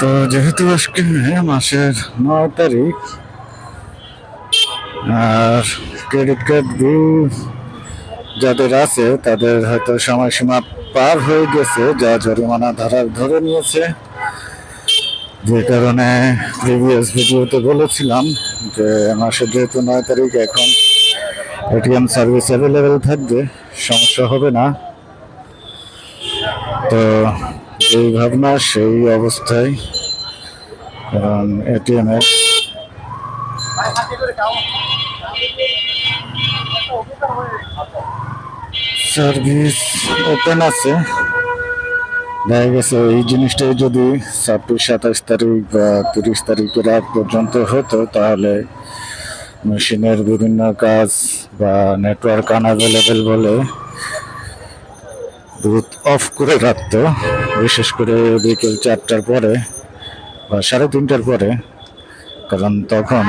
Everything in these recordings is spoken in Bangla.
তো যেহেতু আজকে মাসের নয় তারিখ, আর ক্রেডিট কার্ড বিল যাদের আছে, তাদের হয়তো সময়সীমা পার হয়ে গেছে, যা জরিমানা ধরার ধরে নিয়েছে। যে কারণে প্রিভিয়াস ভিডিওতে বলেছিলাম যে মাসের যেহেতু নয় তারিখ, এখন এটিএম সার্ভিস অ্যাভেলেবেল থাকবে, সমস্যা হবে না। তো এই ভাবনা, সেই অবস্থায় কারণ এটিএম এর সার্ভিস ওপেন আছে। দেখা গেছে এই জিনিসটাই যদি ছাব্বিশ সাতাশ তারিখ বা তিরিশ তারিখের আগ পর্যন্ত হতো, তাহলে মেশিনের বিভিন্ন কাজ বা নেটওয়ার্ক আনঅ্যাভেলেবেল বলে দ্রুত অফ করে রাখতো। বিশেষ করে বিকেল চারটার পরে বা সাড়ে তিনটার পরে। কারণ তখন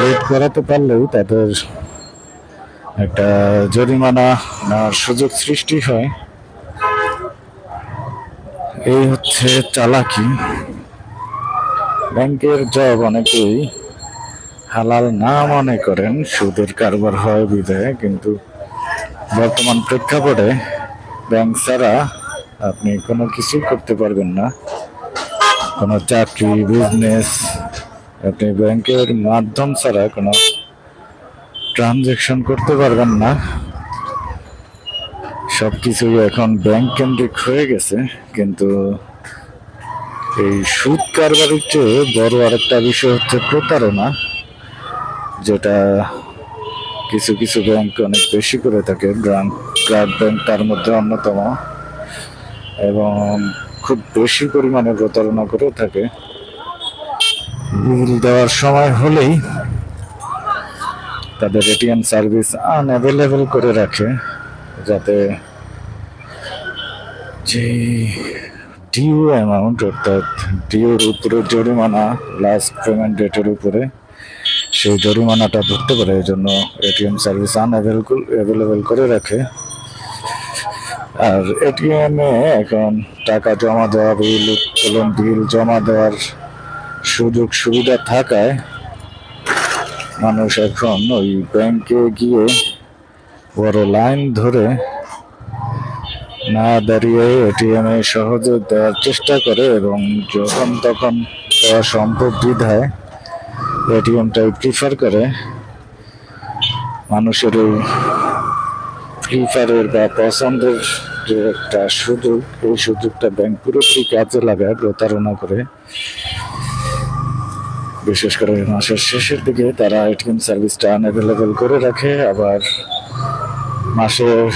লেট করাতে পারলেও তাদের একটা জরিমানা নেওয়ার সুযোগ সৃষ্টি হয়। এই হচ্ছে চালাকি। ব্যাংকের জব অনেকেই হালাল না মনে করেন, সুদের কারবার হয় বিধায়, কিন্তু বর্তমান প্রেক্ষাপটে ব্যাংক ছাড়া আপনি কোনো কিছুই করতে পারবেন না। কোনো চাকরি বিজনেস আপনি ব্যাংকের মাধ্যম ছাড়া কোনো ট্রানজেকশন করতে পারবেন না। সব কিছুই এখন ব্যাংক কেন্দ্রিক হয়ে গেছে, কিন্তু এই সুদ কারবারের চেয়ে বড় আরেকটা বিষয় হচ্ছে প্রতারণা, যেটা কিছু কিছু ব্যাংক অনেক বেশি করে থাকে, গ্রাম ব্যাংক তার মধ্যে অন্যতম। এবং খুব বেশি পরিমাণে প্রতারণা করে থাকে। বিল দেওয়ার সময় হলেই তাদের এটিএম সার্ভিস আনঅ্যাভেলেবেল করে রাখে, যাতে যে ডিউ অ্যামাউন্ট অর্থাৎ ডিউর উপরে জরিমানা লাস্ট পেমেন্ট ডেটের উপরে সেই জরিমানাটা ধরতে পারে এই জন্য এটিএম সার্ভিস আনঅ্যাভেলেবল অ্যাভেলেবেল করে রাখে। আর এটিএম এ এখন টাকা জমা দেওয়া, বিল উত্তোলন, বিল জমা দেওয়ার সুযোগ সুবিধা থাকায় মানুষ এখন ওই ব্যাংকে গিয়ে বড় লাইন ধরে না দাঁড়িয়ে এটিএম এ সহজে দেওয়ার চেষ্টা করে এবং যখন তখন দেওয়া সম্ভব বিধায় এটিএমটাই প্রিফার করে মানুষের ওই প্রিফারের বা পছন্দের যে একটা সুযোগ, এই সুযোগটা ব্যাংক পুরোপুরি কাজে লাগায়, প্রতারণা করে। বিশেষ করে মাসের শেষের দিকে তারা এটিএম সার্ভিসটা আনঅ্যাভেলেবেল করে রাখে। আবার মাসের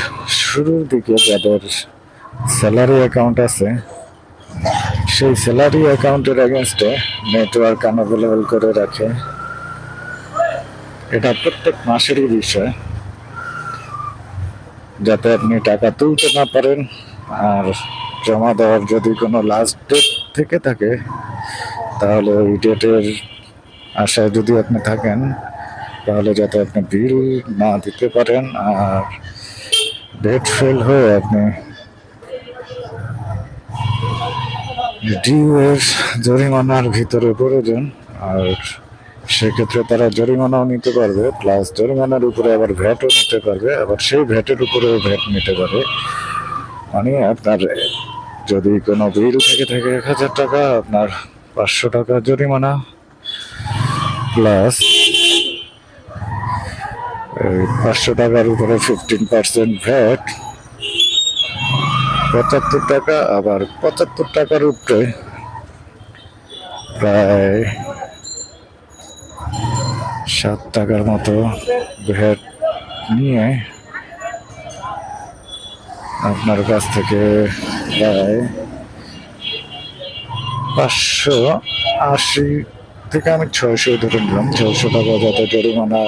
শুরুর দিকে যাদের স্যালারি অ্যাকাউন্ট আছে, সেই স্যালারি অ্যাকাউন্টের এগেনস্টে নেটওয়ার্ক আনঅ্যাভেলেবেল করে রাখে। এটা প্রত্যেক মাসেরই বিষয়। যাতে আপনি টাকা তুলতে না পারেন আর জমা দেওয়ার যদি কোনো লাস্ট ডেট থেকে থাকে, তাহলে ওই ডেটের আশায় যদি আপনি থাকেন, তাহলে যাতে আপনি বিল না দিতে পারেন আর ডেট ফেল হয়ে আপনি ডিউ এর জরিমানার ভিতরে পড়ে যান আর সেক্ষেত্রে তারা জরিমানাও নিতে পারবে প্লাস জরিমানার উপরে আবার ভ্যাটও নিতে পারবে, আবার সেই ভ্যাটের উপরেও ভ্যাট নিতে পারবে। মানে আপনার, যদি কোনো বিল থেকে থাকে এক হাজার টাকা, আপনার পাঁচশো টাকা জরিমানা প্লাস পাঁচশো টাকার উপরে ফিফটিন পার্সেন্ট ভ্যাট, পঁচাত্তর টাকা, আবার পঁচাত্তর টাকার উপরে প্রায় সাত টাকার মতো ভ্যাট নিয়ে আপনার কাছ থেকে প্রায় পাঁচশো আশি থেকে আমি ছয়শো ধরে নিলাম। ছয়শো টাকা যাতে জরিমানা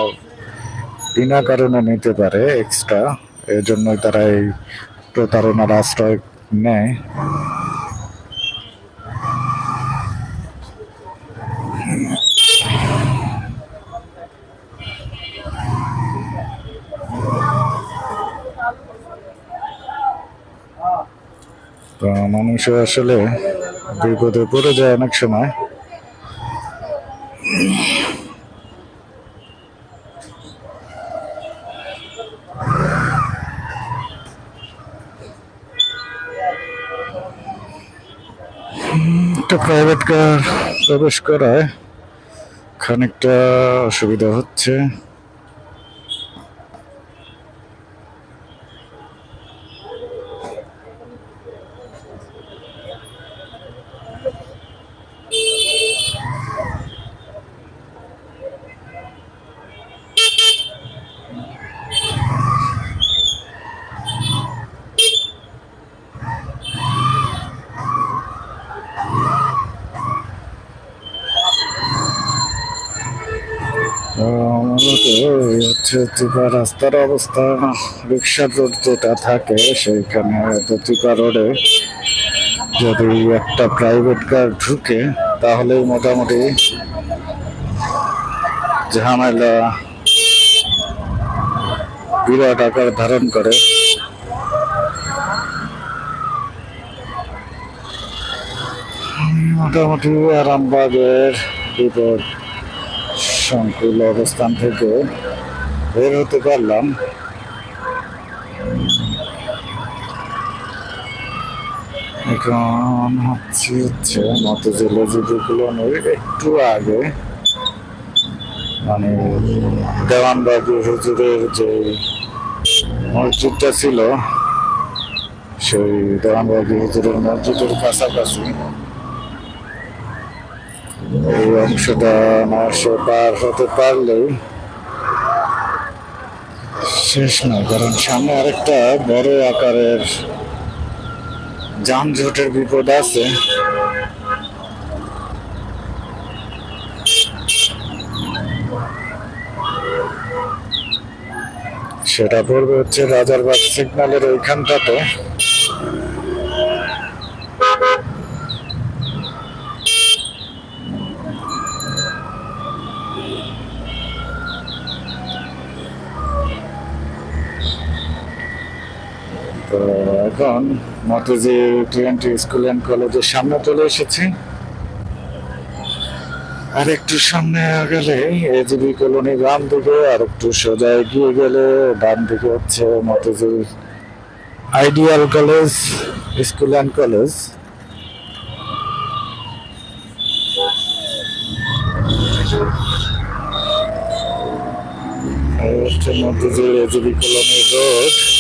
বিনা কারণে নিতে পারে এক্সট্রা এর জন্যই তারা এই প্রতারণার আশ্রয় নেয়। তো মানুষও আসলে বিপদে পড়ে যায় অনেক সময়। একটা প্রাইভেট কার প্রবেশ করায় খানিকটা অসুবিধা হচ্ছে তো মূলত রাস্তার অবস্থা। রিক্সা রোড যেটা থাকে, সেইখানে তো চিপা রোডে যদি একটা প্রাইভেট কার ঢুকে, তাহলেই মোটামুটি ঝামেলা বিরাট আকার ধারণ করে। মোটামুটি আরামবাগের বিপদ সংকুল অবস্থান থেকে বের হতে পারলাম। এখন হচ্ছে হচ্ছে মতজিল কলোনির একটু আগে। মানে দেওয়ানবাবু হুজুরের যে মসজিদটা ছিল, সেই দেওয়ানবাবু হুজুরের মসজিদের কাছাকাছি। এই অংশটা নশো পার হতে পারলেই শেষ না, কারণ সামনে আরেকটা বড় আকারের যানজটের বিপদ আছে। সেটা পড়বে হচ্ছে রাজারবাগ সিগনালের ওইখানটাতে তো এখন মতজি টোয়েন্টি স্কুল অ্যান্ড কলেজের সামনে চলে এসেছি। আর একটু সামনে গেলে এজিবি কলোনি বাম দিকে আর একটু সোজা এগিয়ে গেলে ডান দিকে হচ্ছে মতজি ideal college school and college হচ্ছে এজিবি কলোনি রোড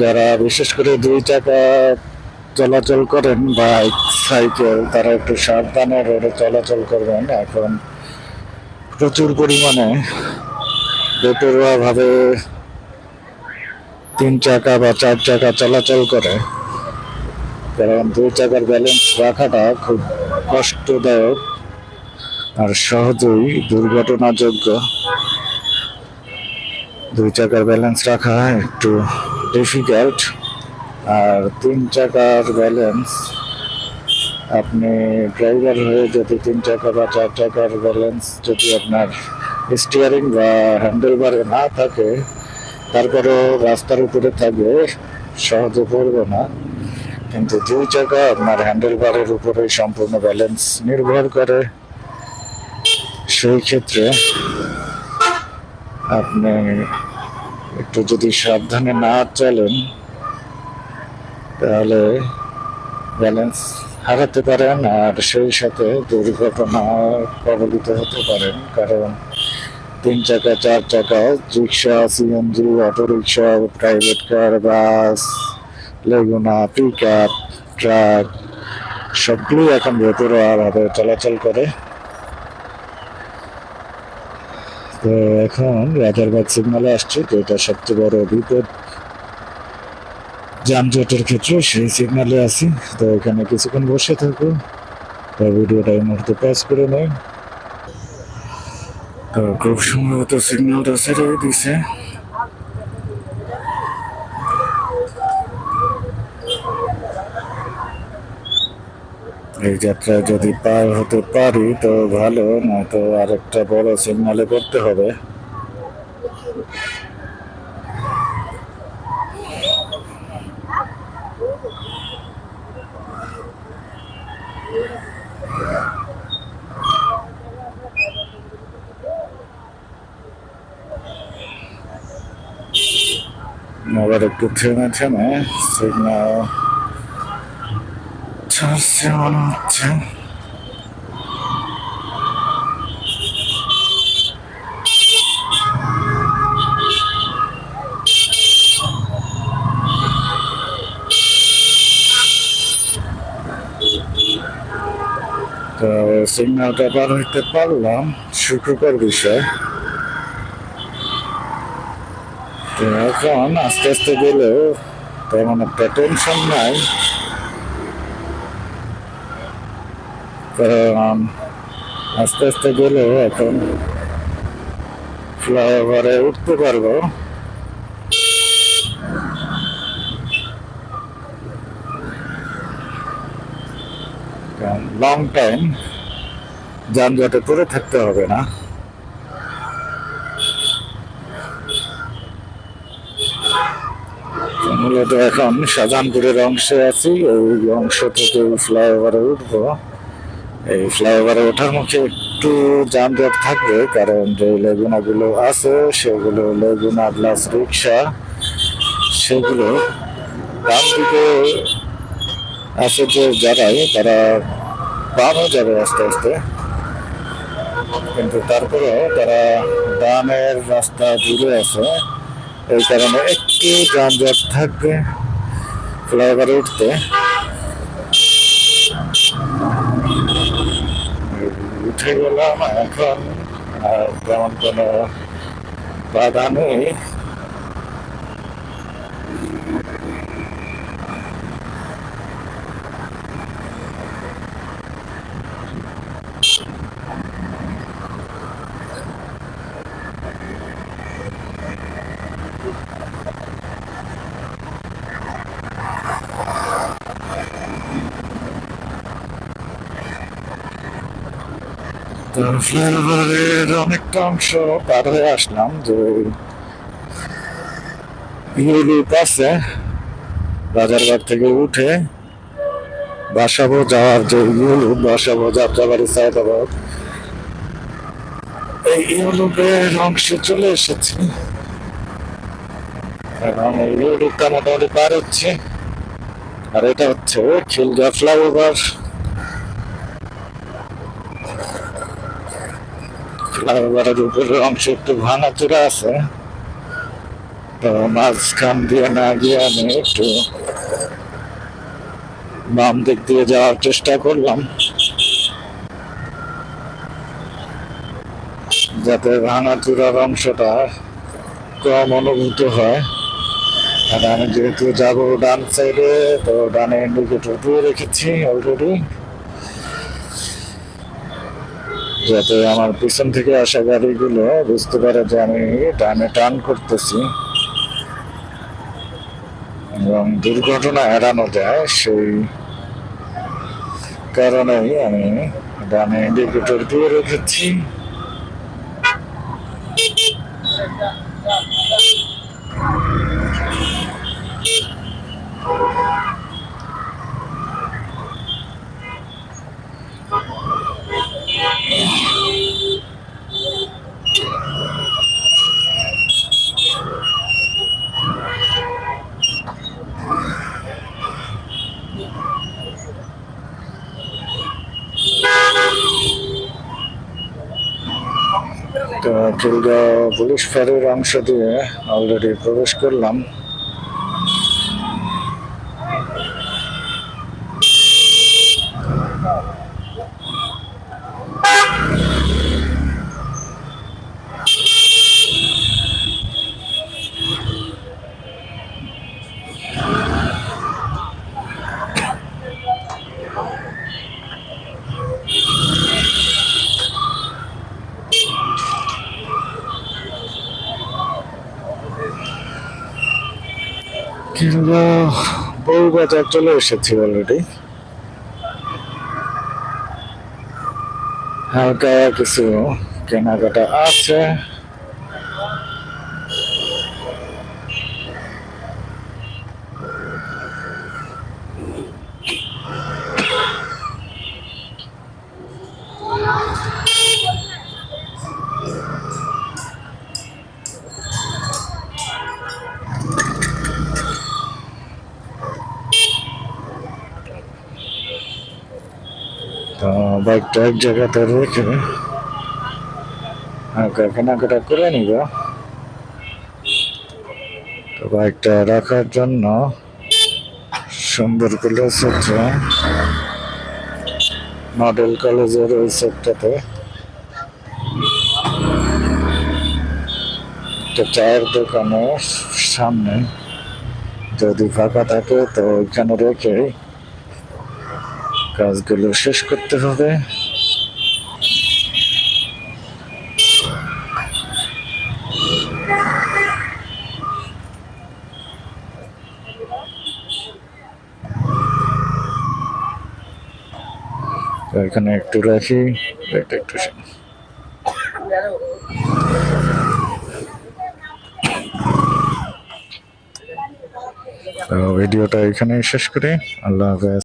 যারা বিশেষ করে দুই চাকা চলাচল করেন বাইক সাইকেল তারা একটু সাবধানে রোডে চলাচল করবেন। এখন প্রচুর পরিমাণে বেপরোয়া ভাবে তিন চাকা বা চার চাকা চলাচল করে। কারণ দুই চাকার ব্যালেন্স রাখাটা খুব কষ্টদায়ক আর সহজেই দুর্ঘটনাযোগ্য। দুই চাকার ব্যালেন্স রাখা একটু ডিফিকাল্ট আর তিন চাকার ব্যালেন্স আপনি ড্রাইভার হয়ে যদি তিন চাকা বা চার চাকার ব্যালেন্স যদি আপনার স্টিয়ারিং বা হ্যান্ডেল বারে না থাকে, তারপরেও রাস্তার উপরে থাকবে সহজে পড়বে না। কিন্তু দুই চাকা আপনার হ্যান্ডেল বারের উপরে সম্পূর্ণ ব্যালেন্স নির্ভর করে। সেই ক্ষেত্রে আপনি একটু যদি সাবধানে না চলেন, তাহলে ব্যালেন্স হারাতে পারেন আর সেই সাথে দুর্ঘটনা কবলিত হতে পারেন। কারণ তিন চাকা, চার চাকা, rickshaw CNG auto rickshaw private car bus লেগুনা পিক আপ ট্রাক সবগুলোই এখন বেপরোয়াভাবে চলাচল করে। তো এখন রাজারবাগ সিগনালে আসছে তো এটা সবচেয়ে বড় বিপদ। যানজটের ক্ষেত্রে সেই সিগনালে আছি। তো এখানে কিছুক্ষণ বসে থাকো। তো ভিডিওটা এই মুহূর্তে পাস করে নেয় তো খুব সম্ভবত সিগন্যালটা সেটাই দিছে। এই যাত্রা যদি পার হতে পারি, তো ভালো, নয়তো আরেকটা বড় সিগনালে করতে হবে। আবার একটু থেমে থেমে সিগনাল ছাড়ছে মনে হচ্ছে তো পার হইতে পারলাম সুখকর বিষয় তো এখন আস্তে আস্তে গেলেও তেমন একটা টেনশন নাই কারণ আস্তে আস্তে গেলেও এখন ফ্লাইওভারে উঠতে পারব। লং টাইম যানজটে পড়ে থাকতে হবে না। মূলত এখন শাহজাহানপুরের অংশে আছি ওই অংশ থেকে ফ্লাইওভারে উঠবো। এই ফ্লাইওভারে ওঠার মুখে একটু যানজট থাকবে, কারণ যে লেগুনাগুলো আছে, সেগুলো লেগুনা প্লাস রিক্সা, সেগুলো ডান দিকে আছে যে যারাই তারা বামও যাবে আস্তে আস্তে। কিন্তু তারপরে তারা ডানের রাস্তা জুড়ে আছে। এই কারণে একটু যানজট থাকবে ফ্লাইওভারে উঠতে। উঠে গেলাম এখন তেমন কোনো বাধা নেই। তো ফ্লাইওভারের অনেকটা অংশ পার হয়ে আসলাম যে ইউরোপ আছে রাজারবাগ থেকে উঠে বাসাবো, যাওয়ার যে ইউরোপ বাসাবো, যাত্রাবাড়ি সায়দাবাদ এই ইউরোপের অংশে চলে এসেছি। এই ইউরোপটা মোটামুটি পার হচ্ছে। আর এটা হচ্ছে খিলগা ফ্লাইওভার। ফ্লাইওভারের উপরের অংশ একটু ভাঙাচোরা আছে। তো মাঝখান দিয়ে না গিয়ে আমি একটু বাম দিক দিয়ে যাওয়ার চেষ্টা করলাম। যাতে ভাঙাচুরার অংশটা কম অনুভূত হয়। আর আমি যেহেতু যাব ডান সাইডে তো ডানে ইন্ডিকেটর দিয়ে রেখেছি অলরেডি যাতে আমার পিছন থেকে আসা গাড়িগুলো বুঝতে পারে যে আমি টানে টান করতেছি এবং দুর্ঘটনা এড়ানো যায়, সেই কারণেই আমি ডানে ইন্ডিকেটর দিয়ে রেখেছি। খিলগাঁও পুলিশ ফাঁড়ির অংশ দিয়ে অলরেডি প্রবেশ করলাম। বউ বাজার চলে এসেছি অলরেডি হালকা কিছু কেনাকাটা আছে। তো বাইকটা এক জায়গাতে রেখে কেনাকাটা করে নিব। তো বাইকটা রাখার জন্য সুন্দর কলেজ হচ্ছে মডেল কলেজের ওই সেটটাতে। একটা চায়ের দোকানের সামনে যদি ফাঁকা থাকে তো ওইখানে রেখে কাজগুলো শেষ করতে হবে। এখানে একটু রাখি একটু ভিডিওটা এখানেই শেষ করি। আল্লাহ হাফেজ।